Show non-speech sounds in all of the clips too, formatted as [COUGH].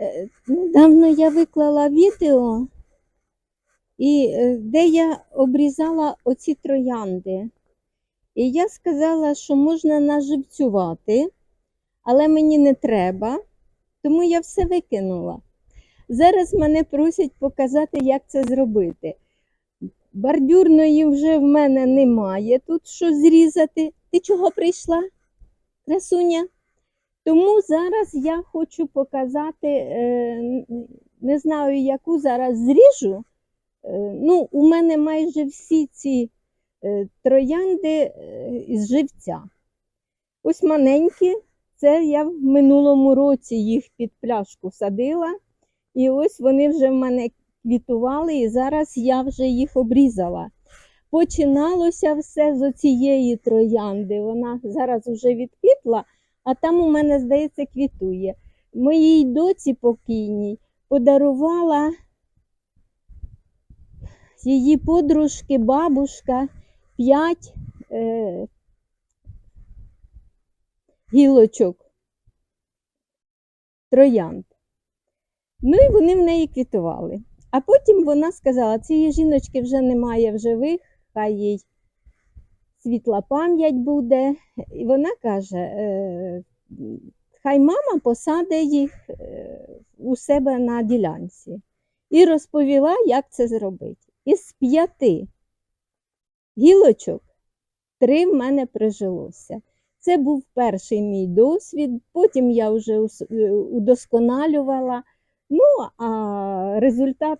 Е, Недавно я виклала відео, і е, де я обрізала оці троянди. І я сказала, що можна наживцювати, але мені не треба, тому я все викинула. Зараз мене просять показати, як це зробити. Бордюрної вже в мене немає тут що зрізати. Ти чого прийшла, красуня? Тому зараз я хочу показати, е, не знаю, яку зараз зріжу. Е, Ну, у мене майже всі ці е, троянди із живця. Ось маленькі, це я в минулому році їх під пляшку садила. І ось вони вже в мене квітували, і зараз я вже їх обрізала. Починалося все з оцієї троянди. Вона зараз вже відквітла, а там у мене, здається, квітує. Моїй доці покійній подарувала її подружки, бабушка, п'ять е, гілочок троянд. Ну і вони в неї квітували. А потім вона сказала: цієї жіночки вже немає в живих, хай їй світла пам'ять буде. І вона каже: е, хай мама посаде їх е, у себе на ділянці. І розповіла, як це зробити. Із п'яти гілочок три в мене прижилося. Це був перший мій досвід, потім я вже е, удосконалювала. Ну, а результат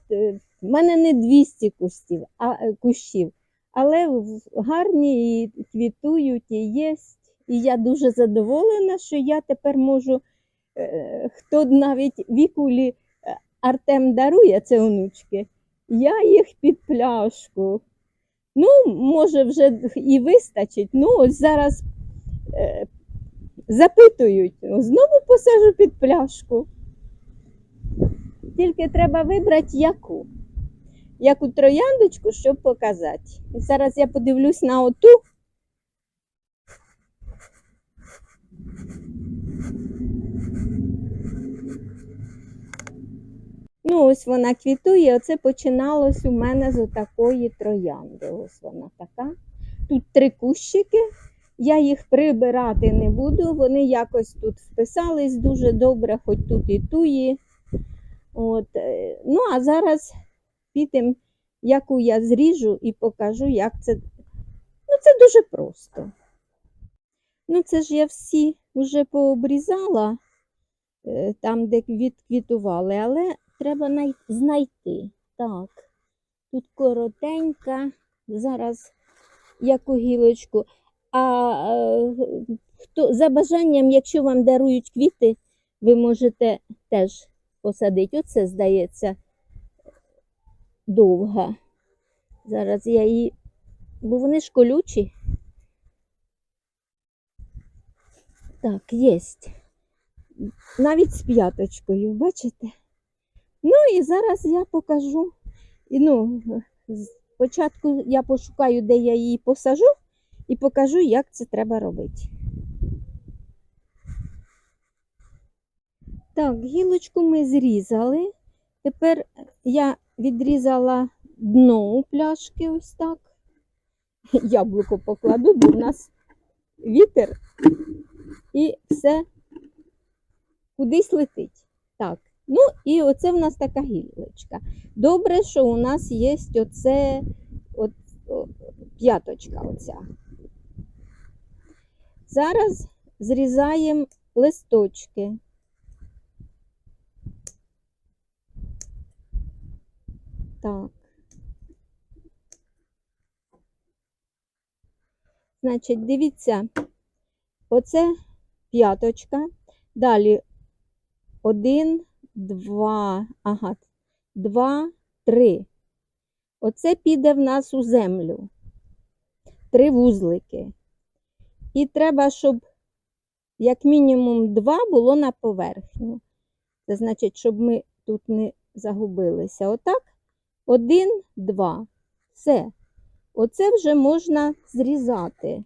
в мене не 200 кустів, а, кущів, але гарні і квітують, і є. І я дуже задоволена, що я тепер можу, е, хто навіть вікулі е, Артем дарує, це онучки, я їх під пляшку. Ну, може, вже і вистачить. Ну, ось зараз е, запитують, знову посажу під пляшку. Тільки треба вибрати яку. Яку трояндочку, щоб показати. І зараз я подивлюсь на оту. Ну, ось вона квітує. Оце починалось у мене з отакої троянди. Ось вона така. Тут три кущики. Я їх прибирати не буду. Вони якось тут вписались дуже добре, хоч тут і туї. От, е, ну, а зараз підемо, яку я зріжу і покажу, як це. Ну, це дуже просто. Ну, це ж я всі вже пообрізала е, там, де відквітували, але треба знайти. Так, тут коротенька, зараз яку гілочку. А е, хто, за бажанням, якщо вам дарують квіти, ви можете теж посадити. Оце, здається, довга. Зараз я її, бо вони ж колючі. Так, єсть. Навіть з п'яточкою, бачите? Ну і зараз я покажу. І, ну, спочатку я пошукаю, де я її посажу, і покажу, як це треба робити. Так, гілочку ми зрізали. Тепер я відрізала дно у пляшки ось так. [LAUGHS] Яблуко покладу, бо в нас вітер і все кудись летить. Так, ну і оце в нас така гілочка. Добре, що у нас є оце от, о, п'яточка оця. Зараз зрізаємо листочки. Так. Значить, дивіться, оце п'яточка. Далі один, два, ага, два, три. Оце піде в нас у землю. Три вузлики. І треба, щоб як мінімум два було на поверхню. Це значить, щоб ми тут не загубилися. Отак. Один, два. Все. Оце вже можна зрізати.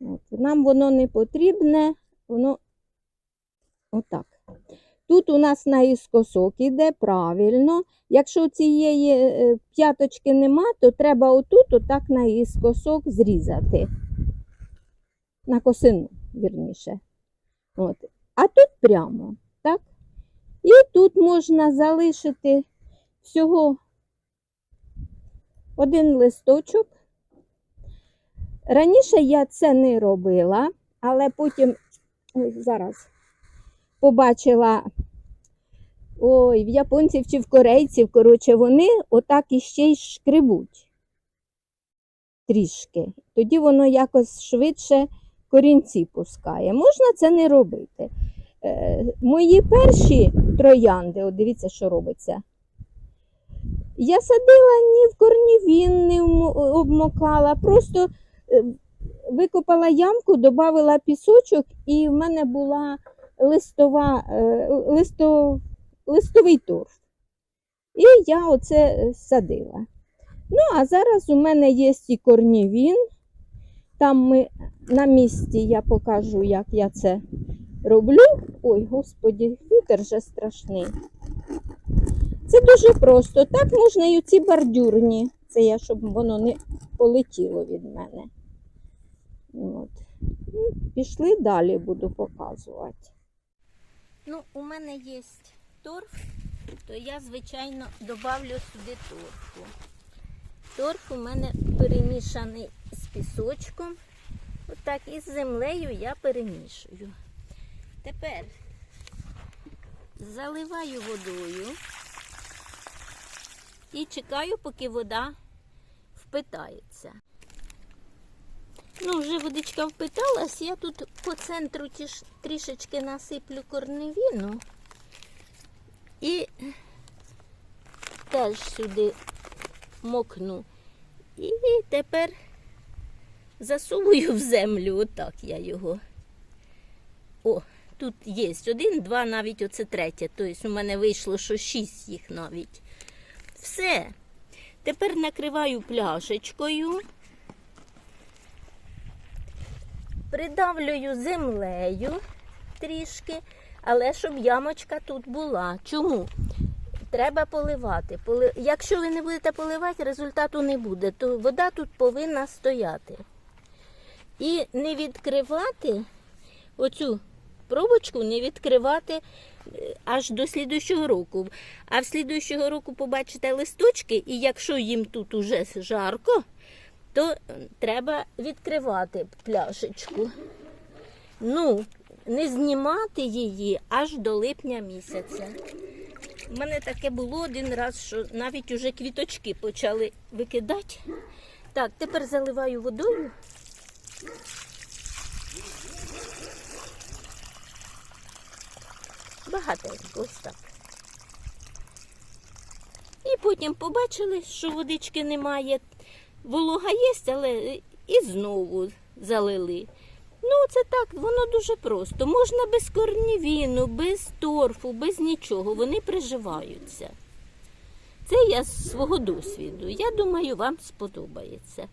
От. Нам воно не потрібне, воно отак. Тут у нас наїскосок іде правильно. Якщо цієї е, п'яточки нема, то треба отут отак наїскосок зрізати. На косину, вірніше. От. А тут прямо, так? І тут можна залишити всього один листочок. Раніше я це не робила, але потім ой, зараз побачила ой, в японців чи в корейців, коротше, вони отак іще й шкребуть трішки. Тоді воно якось швидше корінці пускає. Можна це не робити. Е, мої перші троянди, от дивіться, що робиться. Я садила ні в корнівін не обмокала, просто е, викопала ямку, додала пісочок, і в мене була листова, е, листо, листовий торф. І я оце е, садила. Ну, а зараз у мене є і корнівін. Там ми на місці я покажу, як я це роблю. Ой, господі, вітер же страшний. Це дуже просто. Так можна і оці бордюрні. Це я, щоб воно не полетіло від мене. От. Ну, Пішли далі, буду показувати. Ну, у мене є торф, то я, звичайно, добавлю сюди торфу. Торф у мене перемішаний з пісочком. Отак і з землею я перемішую. Тепер заливаю водою і чекаю, поки вода впитається. Ну, вже водичка впиталась, я тут по центру трішечки насиплю корневіну і теж сюди мокну. І тепер засовую в землю, отак я його. О, тут є один, два, навіть оце третє. Тобто у мене вийшло, що шість їх навіть. Все. Тепер накриваю пляшечкою, придавлюю землею трішки, але щоб ямочка тут була. Чому? Треба поливати. Якщо ви не будете поливати, результату не буде, то вода тут повинна стояти. І не відкривати оцю пробочку, не відкривати е, аж до слідуючого року. А в слідуючого року побачите листочки, і якщо їм тут уже жарко, то е, треба відкривати пляшечку. Ну, не знімати її аж до липня місяця. У мене таке було один раз, що навіть уже квіточки почали викидати. Так, тепер заливаю водою. Багатенько, ось так. І потім побачили, що водички немає. Волога є, але і знову залили. Ну, це так, воно дуже просто. Можна без корнівіну, без торфу, без нічого. Вони приживаються. Це я з свого досвіду. Я думаю, вам сподобається.